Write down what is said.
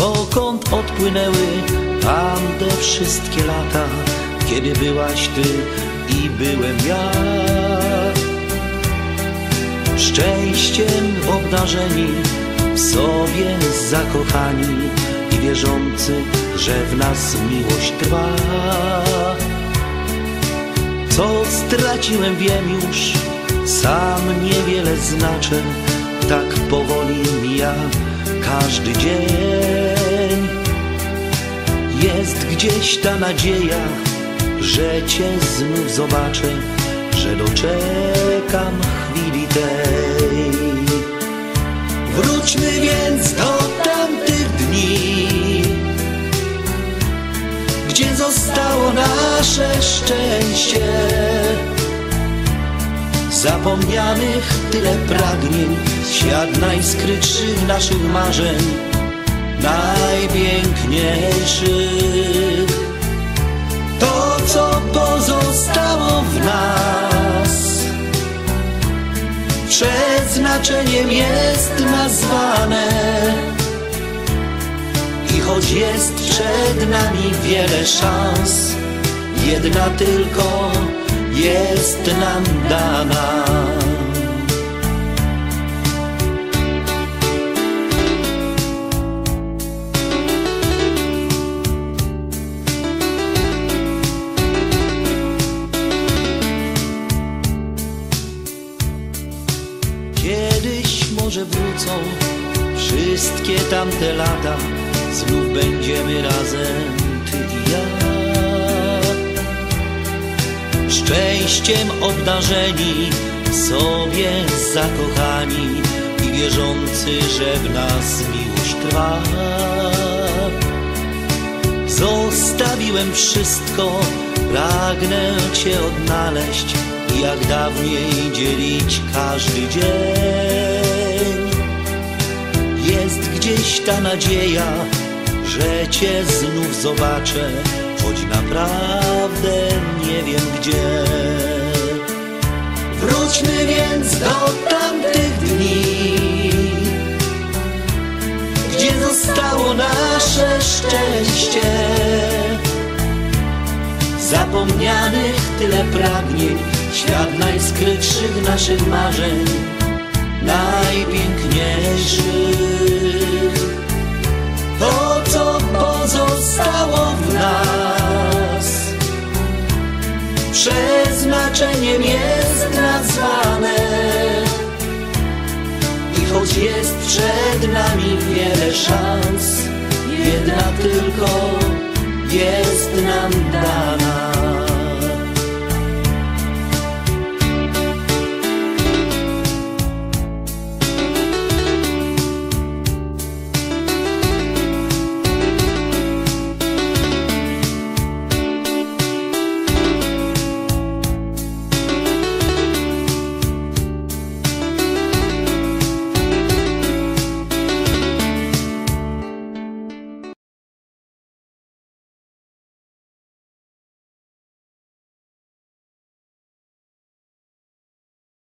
dokąd odpłynęły tamte wszystkie lata, kiedy byłaś ty i byłem ja. Szczęściem obdarzeni, w sobie zakochani i wierzący, że w nas miłość trwa. Co straciłem wiem już, sam niewiele znaczę, tak powoli mija każdy dzień. Gdzieś ta nadzieja, że Cię znów zobaczę, że doczekam chwili tej. Wróćmy więc do tamtych dni, gdzie zostało nasze szczęście. Zapomnianych tyle pragnień, świat najskrytszych naszych marzeń, najpiękniejszych. To, co pozostało w nas, przeznaczeniem jest nazwane. I choć jest przed nami wiele szans, jedna tylko jest nam dana. Może wrócą wszystkie tamte lata, znów będziemy razem, ty i ja. Szczęściem obdarzeni, sobie zakochani i wierzący, że w nas miłość trwa. Zostawiłem wszystko, pragnę Cię odnaleźć i jak dawniej dzielić każdy dzień. Gdzieś ta nadzieja, że Cię znów zobaczę, choć naprawdę nie wiem gdzie. Wróćmy więc do tamtych dni, gdzie zostało nasze szczęście. Zapomnianych tyle pragnień, świat najskrytszych naszych marzeń, najpiękniejszych. Przeznaczeniem jest nazwane. I choć jest przed nami wiele szans, jedna tylko.